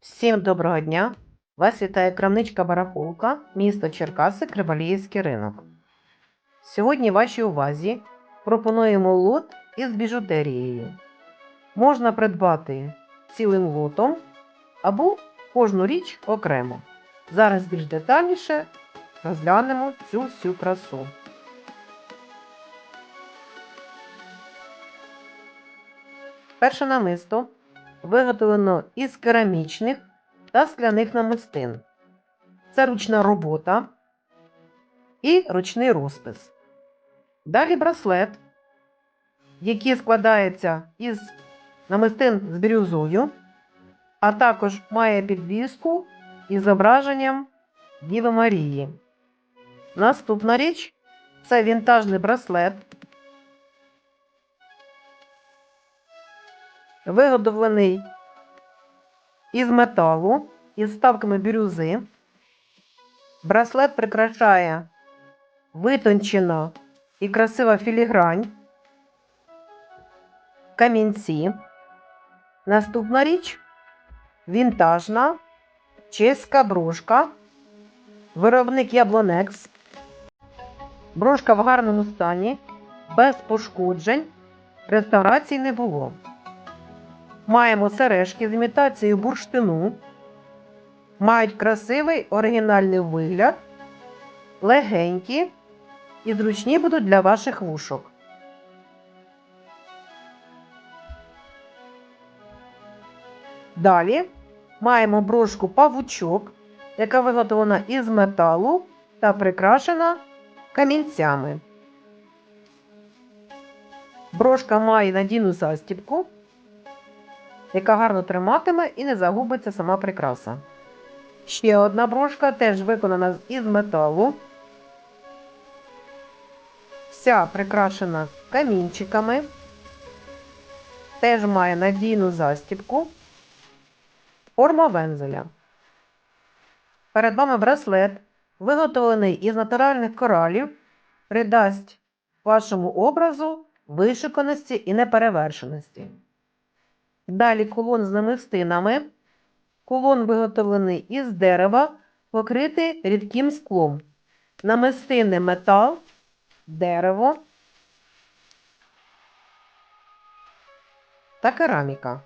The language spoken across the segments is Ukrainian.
Всім доброго дня! Вас вітає крамничка Барахолка, місто Черкаси, Криваліївський ринок. Сьогодні вашій увазі пропонуємо лот із біжутерією. Можна придбати цілим лотом або кожну річ окремо. Зараз більш детальніше розглянемо цю всю красу. Перше намисто виготовлено із керамічних та скляних намистин. Це ручна робота і ручний розпис. Далі браслет, який складається із намистин з бірюзою, а також має підвіску із зображенням Діви Марії. Наступна річ це вінтажний браслет, виготовлений із металу, із ставками бірюзи. Браслет прикрашає витончена і красива філігрань, камінці. Наступна річ вінтажна чеська брошка, виробник Яблонекс. Брошка в гарному стані, без пошкоджень, реставрацій не було. Маємо сережки з імітацією бурштину. Мають красивий оригінальний вигляд, легенькі і зручні будуть для ваших вушок. Далі маємо брошку павучок, яка виготовлена із металу та прикрашена камінцями. Брошка має надійну застібку яка гарно триматиме і не загубиться сама прикраса. Ще одна брошка теж виконана із металу. Вся прикрашена камінчиками. Теж має надійну застібку. Форма вензеля. Перед вами браслет, виготовлений із натуральних коралів, придасть вашому образу вишиканості і неперевершеності. Далі кулон з намистинами. Кулон виготовлений із дерева, покритий рідким склом. Намистини метал, дерево та кераміка.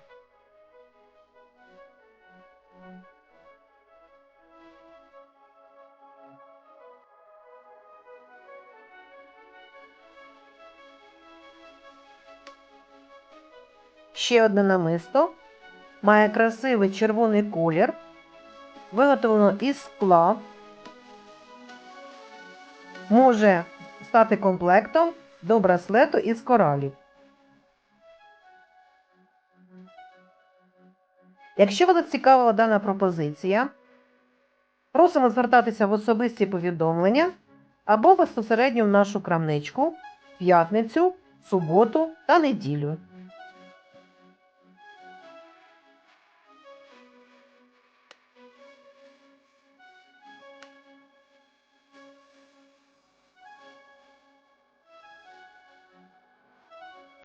Ще одне намисто. Має красивий червоний колір. Виготовлено із скла. Може стати комплектом до браслету із коралів. Якщо вас цікавила дана пропозиція, просимо звертатися в особисті повідомлення або безпосередньо в нашу крамничку в п'ятницю, суботу та неділю.